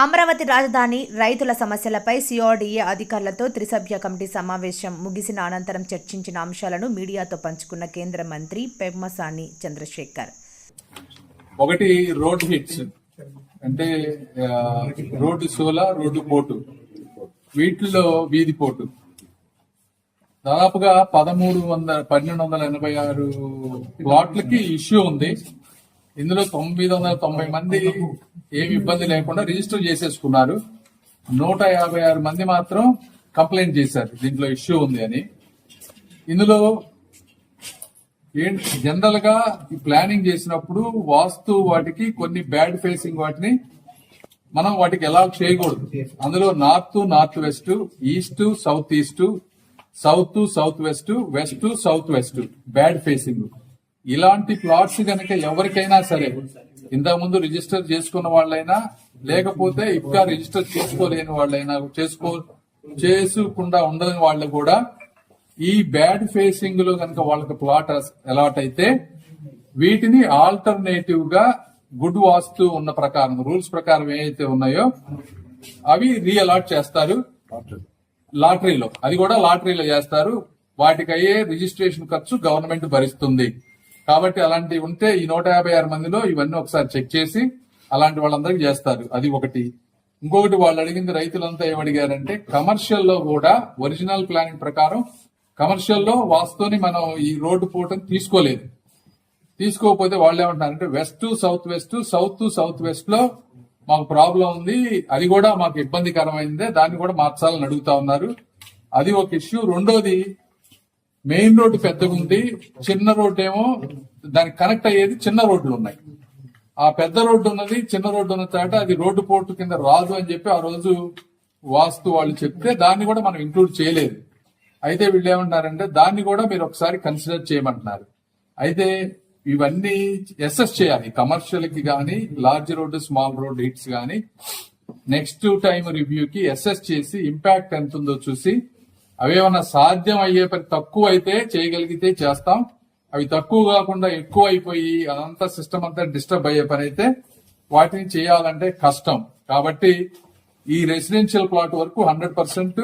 అమరావతి రాజధాని రైతుల సమస్యలపై సిఆర్డీఏ అధికారులతో త్రిసభ్య కమిటీ సమావేశం ముగిసిన అనంతరం చర్చించిన అంశాలను మీడియాతో పంచుకున్న కేంద్ర మంత్రి పెమ్మసాని చంద్రశేఖర్. ఒకటి రోడ్ హిట్స్. అంటే రోడ్డు సోలా రోడ్డు పోటు. వీటిలో వీధి పోటు. దాదాపుగా పదమూడు వందల పన్నెండు వందల ఎనభై ఆరు ప్లాట్లకి ఇష్యూ ఉంది. ఇందులో తొమ్మిది వందల తొంభై మంది ఏమి ఇబ్బంది లేకుండా రిజిస్టర్ చేసేసుకున్నారు. నూట యాభై ఆరు మంది మాత్రం కంప్లైంట్ చేశారు. దీంట్లో ఇష్యూ ఉంది అని. ఇందులో ఏంటి? జనరల్గా ఈ ప్లానింగ్ చేసినప్పుడు వాస్తు వాటికి కొన్ని బ్యాడ్ ఫేసింగ్ వాటిని మనం వాటికి ఎలా చేయకూడదు. అందులో north north west east south east south south west west south west. Bad facing. ఇలాంటి ప్లాట్స్ కనుక ఎవరికైనా సరే ఇంతకుముందు రిజిస్టర్ చేసుకున్న వాళ్ళైనా లేకపోతే ఇంకా రిజిస్టర్ చేసుకోలేని వాళ్ళైనా చేసుకో చేసుకుండా ఉండని వాళ్ళు కూడా ఈ బ్యాడ్ ఫేసింగ్లో కనుక వాళ్ళకి ప్లాట్ అలాట్ అయితే వీటిని ఆల్టర్నేటివ్గా గుడ్ వాస్తు ఉన్న ప్రకారం రూల్స్ ప్రకారం ఏవైతే ఉన్నాయో అవి రీఅలాట్ చేస్తారు. లాటరీలో. అది కూడా లాటరీలో చేస్తారు. వాటికి అయ్యే రిజిస్ట్రేషన్ ఖర్చు గవర్నమెంట్ భరిస్తుంది. కాబట్టి అలాంటివి ఉంటే ఈ నూట యాభై ఆరు మందిలో ఇవన్నీ ఒకసారి చెక్ చేసి అలాంటి వాళ్ళందరికీ చేస్తారు. అది ఒకటి. ఇంకొకటి వాళ్ళు అడిగింది రైతులంతా ఏమడిగారంటే కమర్షియల్లో కూడా ఒరిజినల్ ప్లానింగ్ ప్రకారం కమర్షియల్లో వాస్తుని మనం ఈ రోడ్డు పోవటం తీసుకోలేదు. తీసుకోకపోతే వాళ్ళు ఏమంటున్నారంటే west south west south south వెస్ట్లో మాకు ప్రాబ్లం ఉంది. అది కూడా మాకు ఇబ్బందికరమైందే. దాన్ని కూడా మార్చాలని అడుగుతా ఉన్నారు. అది ఒక ఇష్యూ. రెండోది మెయిన్ రోడ్డు పెద్దగా ఉంది. చిన్న రోడ్డు ఏమో దానికి కనెక్ట్ అయ్యేది చిన్న రోడ్లు ఉన్నాయి. ఆ పెద్ద రోడ్డు ఉన్నది చిన్న రోడ్డు ఉన్న తాట అది రోడ్డు పోర్టు కింద రాదు అని చెప్పి ఆ రోజు వాస్తు వాళ్ళు చెప్తే దాన్ని కూడా మనం ఇంక్లూడ్ చేయలేదు. అయితే వీళ్ళు ఏమంటున్నారంటే దాన్ని కూడా మీరు ఒకసారి కన్సిడర్ చేయమంటున్నారు. అయితే ఇవన్నీ ఎస్ఎస్ చేయాలి. కమర్షియల్కి large road small road hits కానీ నెక్స్ట్ టైం రివ్యూకి ఎస్ఎస్ చేసి ఇంపాక్ట్ ఎంత ఉందో చూసి అవేమన్నా సాధ్యం అయ్యే పని తక్కువ అయితే చేయగలిగితే చేస్తాం. అవి తక్కువ కాకుండా ఎక్కువ అయిపోయి అదంతా సిస్టమ్ అంతా డిస్టర్బ్ అయ్యే పని అయితే వాటిని చేయాలంటే కష్టం. కాబట్టి ఈ రెసిడెన్షియల్ ప్లాట్ వరకు హండ్రెడ్ పర్సెంట్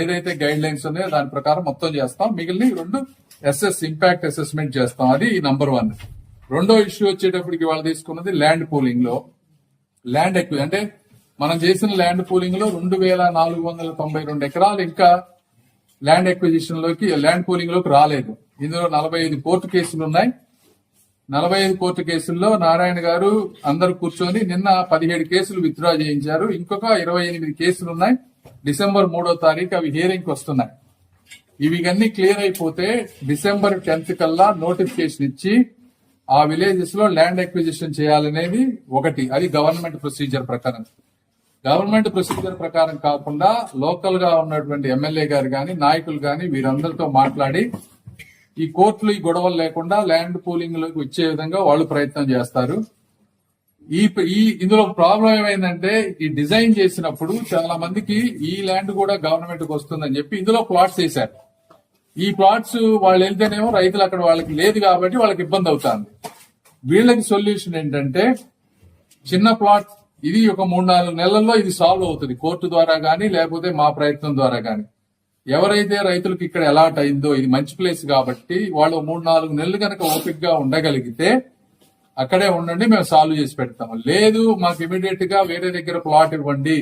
ఏదైతే గైడ్ లైన్స్ ఉన్నాయో దాని ప్రకారం మొత్తం చేస్తాం. మిగిలిన రెండు ఎస్ఎస్ ఇంపాక్ట్ అసెస్మెంట్ చేస్తాం. అది నంబర్ వన్ రెండో ఇష్యూ వచ్చేటప్పటికి వాళ్ళు తీసుకున్నది ల్యాండ్ పూలింగ్లో. ల్యాండ్ ఎక్కువ అంటే మనం చేసిన ల్యాండ్ పూలింగ్లో రెండు వేల నాలుగు వందల తొంభై రెండు ఎకరాలు ఇంకా ల్యాండ్ ఎక్విజిషన్లోకి ల్యాండ్ పోలింగ్లోకి రాలేదు. ఇందులో నలభై ఐదు కోర్టు కేసులు ఉన్నాయి. నలభై ఐదు కోర్టు కేసుల్లో నారాయణ గారు అందరు కూర్చొని నిన్న పదిహేడు కేసులు విత్డ్రా చేయించారు. ఇంకొక ఇరవై ఎనిమిది కేసులు ఉన్నాయి. డిసెంబర్ మూడో తారీఖు అవి హియరింగ్ వస్తున్నాయి. ఇవి అన్ని క్లియర్ అయిపోతే డిసెంబర్ టెన్త్ కల్లా నోటిఫికేషన్ ఇచ్చి ఆ విలేజెస్లో ల్యాండ్ ఎక్విజిషన్ చేయాలనేది ఒకటి. అది గవర్నమెంట్ ప్రొసీజర్ ప్రకారం. గవర్నమెంట్ ప్రొసీజర్ ప్రకారం కాకుండా లోకల్గా ఉన్నటువంటి ఎమ్మెల్యే గారు కానీ నాయకులు కానీ వీరందరితో మాట్లాడి ఈ కోర్టులు ఈ గొడవలు లేకుండా ల్యాండ్ పూలింగ్లోకి వచ్చే విధంగా వాళ్ళు ప్రయత్నం చేస్తారు. ఈ ఈ ఇందులో ప్రాబ్లం ఏమైందంటే ఈ డిజైన్ చేసినప్పుడు చాలా మందికి ఈ ల్యాండ్ కూడా గవర్నమెంట్కి వస్తుందని చెప్పి ఇందులో ప్లాట్స్ వేశారు. ఈ ప్లాట్స్ వాళ్ళు వెళ్తేనేమో రైతులు అక్కడ వాళ్ళకి లేదు కాబట్టి వాళ్ళకి ఇబ్బంది అవుతుంది. వీళ్ళకి సొల్యూషన్ ఏంటంటే చిన్న ప్లాట్ ఇది ఒక మూడు నాలుగు నెలల్లో ఇది సాల్వ్ అవుతుంది. కోర్టు ద్వారా కానీ లేకపోతే మా ప్రయత్నం ద్వారా కానీ ఎవరైతే రైతులకు ఇక్కడ అలాట్ అయిందో ఇది మంచి ప్లేస్ కాబట్టి వాళ్ళు మూడు నాలుగు నెలలు కనుక ఓపిక్గా ఉండగలిగితే అక్కడే ఉండండి మేము సాల్వ్ చేసి పెడతాము. లేదు మాకు ఇమీడియట్గా వేరే దగ్గర ప్లాట్ ఇవ్వండి.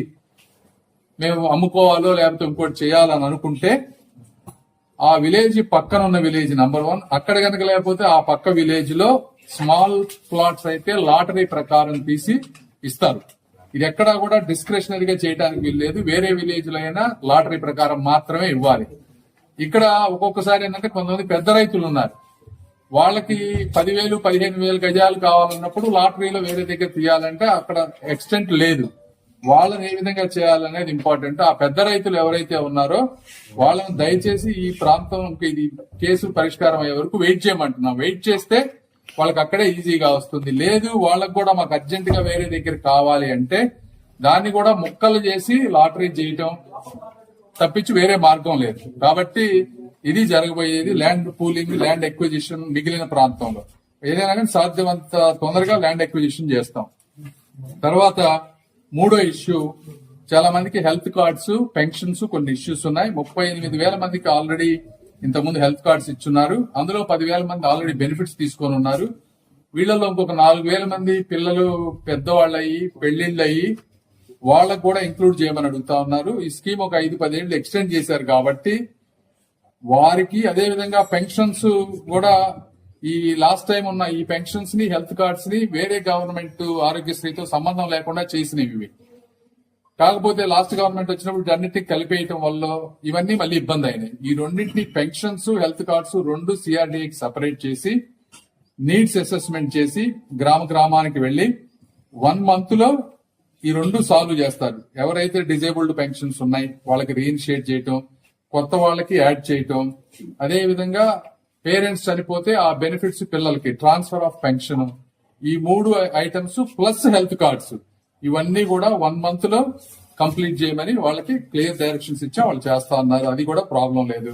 మేము అమ్ముకోవాలో లేకపోతే ఇంకోటి చేయాలని అనుకుంటే ఆ విలేజ్ పక్కన ఉన్న విలేజ్ నంబర్ వన్ అక్కడ కనుక లేకపోతే ఆ పక్క విలేజ్లో స్మాల్ ప్లాట్స్ అయితే లాటరీ ప్రకారం తీసి ఇస్తారు. ఇది ఎక్కడా కూడా డిస్క్రిషనరీగా చేయడానికి వీల్లేదు వేరే విలేజ్లో అయినా లాటరీ ప్రకారం మాత్రమే ఇవ్వాలి. ఇక్కడ ఒక్కొక్కసారి ఏంటంటే కొంతమంది పెద్ద రైతులు ఉన్నారు. వాళ్ళకి పదివేలు పదిహేను వేలు గజాలు కావాలన్నప్పుడు లాటరీలో వేరే దగ్గర తీయాలంటే అక్కడ ఎక్స్టెంట్ లేదు. వాళ్ళని ఏ విధంగా చేయాలనేది ఇంపార్టెంట్ ఆ పెద్ద రైతులు ఎవరైతే ఉన్నారో వాళ్ళని దయచేసి ఈ ప్రాంతం ఇది కేసు పరిష్కారం అయ్యే వరకు వెయిట్ చేయమంటున్నాం. వెయిట్ చేస్తే వాళ్ళకి అక్కడే ఈజీగా వస్తుంది. లేదు వాళ్ళకి కూడా మాకు అర్జెంట్గా వేరే దగ్గర కావాలి అంటే దాన్ని కూడా ముక్కలు చేసి లాటరీ చేయటం తప్పించి వేరే మార్గం లేదు. కాబట్టి ఇది జరగబోయేది ల్యాండ్ పూలింగ్ ల్యాండ్ ఎక్విజిషన్ మిగిలిన ప్రాంతంలో. ఏదైనా కానీ సాధ్యమంత తొందరగా ల్యాండ్ ఎక్విజిషన్ చేస్తాం. తర్వాత మూడో ఇష్యూ చాలా మందికి హెల్త్ కార్డ్స్ పెన్షన్స్ కొన్ని ఇష్యూస్ ఉన్నాయి. ముప్పై ఎనిమిది వేల మందికి ఆల్రెడీ ఇంతకుముందు హెల్త్ కార్డ్స్ ఇచ్చున్నారు. అందులో పదివేల మంది ఆల్రెడీ బెనిఫిట్స్ తీసుకొని ఉన్నారు. వీళ్ళలో ఇంకొక నాలుగు వేల మంది పిల్లలు పెద్దవాళ్ళు అయ్యి పెళ్ళిళ్ళు అయ్యి వాళ్ళకు కూడా ఇంక్లూడ్ చేయమని అడుగుతా ఉన్నారు. ఈ స్కీమ్ ఒక ఐదు పదేళ్ళు ఎక్స్టెండ్ చేశారు కాబట్టి వారికి అదే విధంగా పెన్షన్స్ కూడా ఈ లాస్ట్ టైం ఉన్న ఈ పెన్షన్స్ని హెల్త్ కార్డ్స్ని వేరే గవర్నమెంట్ ఆరోగ్యశ్రీతో సంబంధం లేకుండా చేసినవి ఇవి. కాకపోతే లాస్ట్ గవర్నమెంట్ వచ్చినప్పుడు అన్నిటిని కలిపేయటం వల్ల ఇవన్నీ మళ్ళీ ఇబ్బంది అయినాయి. ఈ రెండింటిని పెన్షన్స్ హెల్త్ కార్డ్స్ రెండు సిఆర్డీఏకి సపరేట్ చేసి నీడ్స్ అసెస్మెంట్ చేసి గ్రామ గ్రామానికి వెళ్ళి వన్ మంత్లో ఈ రెండు సాల్వ్ చేస్తారు. ఎవరైతే డిజేబుల్డ్ పెన్షన్స్ ఉన్నాయి వాళ్ళకి రీఇనిషియేట్ చేయటం కొత్త వాళ్ళకి యాడ్ చేయటం అదే విధంగా పేరెంట్స్ చనిపోతే ఆ బెనిఫిట్స్ పిల్లలకి ట్రాన్స్ఫర్ ఆఫ్ పెన్షన్ ఈ మూడు ఐటమ్స్ ప్లస్ హెల్త్ కార్డ్స్. ఇవన్నీ కూడా వన్ మంత్లో కంప్లీట్ చేయమని వాళ్ళకి క్లియర్ డైరెక్షన్స్ ఇచ్చా వాళ్ళు చేస్తా ఉన్నారు అది కూడా ప్రాబ్లం లేదు.